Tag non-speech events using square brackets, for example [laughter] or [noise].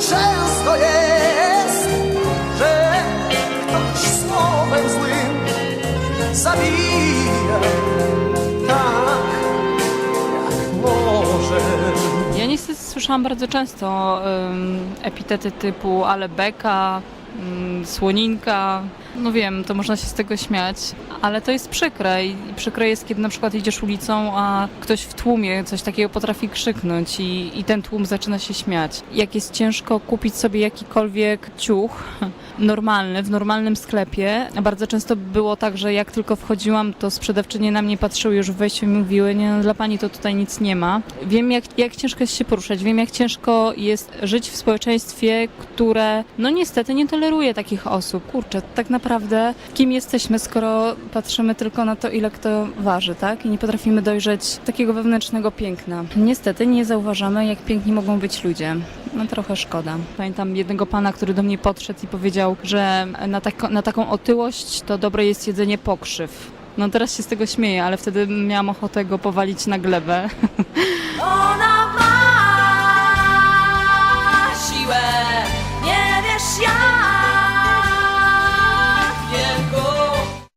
często jest, że ktoś słowem złym zabija tak, jak może. Ja niestety słyszałam bardzo często ym, epitety typu ale beka, ym, słoninka. No wiem, to można się z tego śmiać, ale to jest przykre i przykre jest, kiedy na przykład idziesz ulicą, a ktoś w tłumie coś takiego potrafi krzyknąć i, i ten tłum zaczyna się śmiać. Jak jest ciężko kupić sobie jakikolwiek ciuch normalny, w normalnym sklepie, bardzo często było tak, że jak tylko wchodziłam, to sprzedawczynie na mnie patrzyły już w wejściu i mówiły, nie, no, dla pani to tutaj nic nie ma. Wiem, jak, jak ciężko jest się poruszać, wiem, jak ciężko jest żyć w społeczeństwie, które no niestety nie toleruje takich osób. Kurczę, tak naprawdę naprawdę, kim jesteśmy, skoro patrzymy tylko na to, ile kto waży, tak? I nie potrafimy dojrzeć takiego wewnętrznego piękna. Niestety nie zauważamy, jak piękni mogą być ludzie. No trochę szkoda. Pamiętam jednego pana, który do mnie podszedł i powiedział, że na, tak, na taką otyłość to dobre jest jedzenie pokrzyw. No teraz się z tego śmieję, ale wtedy miałam ochotę go powalić na glebę. [laughs] Ona ma siłę, nie wiesz jak.